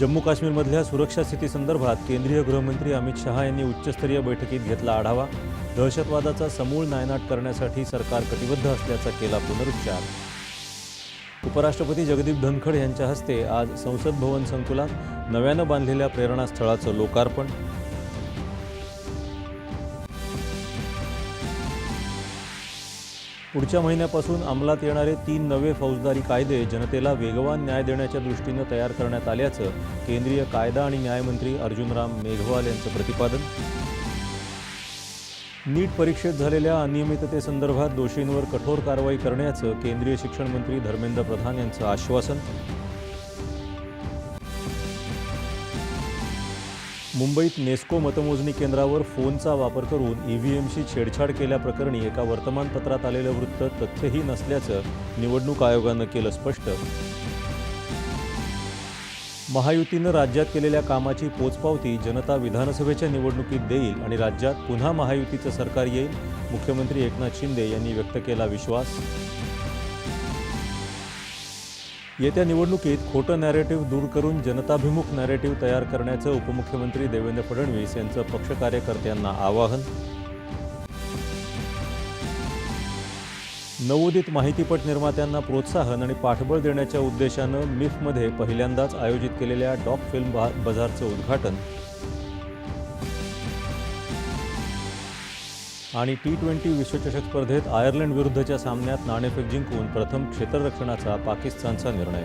जम्मू काश्मीरमधल्या सुरक्षा स्थितीसंदर्भात केंद्रीय गृहमंत्री अमित शहा यांनी उच्चस्तरीय बैठकीत घेतला आढावा. दहशतवादाचा समूळ नायनाट करण्यासाठी सरकार कटिबद्ध असल्याचा केला पुनरुच्चार. उपराष्ट्रपती जगदीप धनखड यांच्या हस्ते आज संसद भवन संकुलात नव्यानं बांधलेल्या प्रेरणास्थळाचं लोकार्पण. पुढच्या महिन्यापासून अंमलात येणारे तीन नवे फौजदारी कायदे जनतेला वेगवान न्याय देण्याच्या दृष्टीनं तयार करण्यात आल्याचं केंद्रीय कायदा आणि न्यायमंत्री अर्जुनराम मेघवाल यांचं प्रतिपादन. नीट परीक्षेत झालेल्या अनियमिततेसंदर्भात दोषींवर कठोर कारवाई करण्याचं केंद्रीय शिक्षण मंत्री धर्मेंद्र प्रधान यांचं आश्वासन. मुंबईत नेस्को मतमोजणी केंद्रावर फोनचा वापर करून ईव्हीएमशी छेडछाड केल्याप्रकरणी एका वर्तमानपत्रात आलेलं वृत्त तथ्यही नसल्याचं निवडणूक आयोगानं केलं स्पष्ट. महायुतीनं राज्यात केलेल्या कामाची पोचपावती जनता विधानसभेच्या निवडणुकीत देईल आणि राज्यात पुन्हा महायुतीचं सरकार येईल मुख्यमंत्री एकनाथ शिंदे यांनी व्यक्त केला विश्वास. येत्या निवडणुकीत खोटं नॅरेटिव्ह दूर करून जनताभिमुख नॅरेटिव्ह तयार करण्याचं उपमुख्यमंत्री देवेंद्र फडणवीस यांचं पक्ष कार्यकर्त्यांना आवाहन. नवोदित माहितीपट निर्मात्यांना प्रोत्साहन आणि पाठबळ देण्याच्या उद्देशानं मिफमध्ये पहिल्यांदाच आयोजित केलेल्या डॉक फिल्म बा बाजारचं उद्घाटन. आणि टी ट्वेंटी विश्वचषक स्पर्धेत आयर्लंड विरुद्धच्या सामन्यात नाणेफेक जिंकून प्रथम क्षेत्ररक्षणाचा पाकिस्तानचा निर्णय.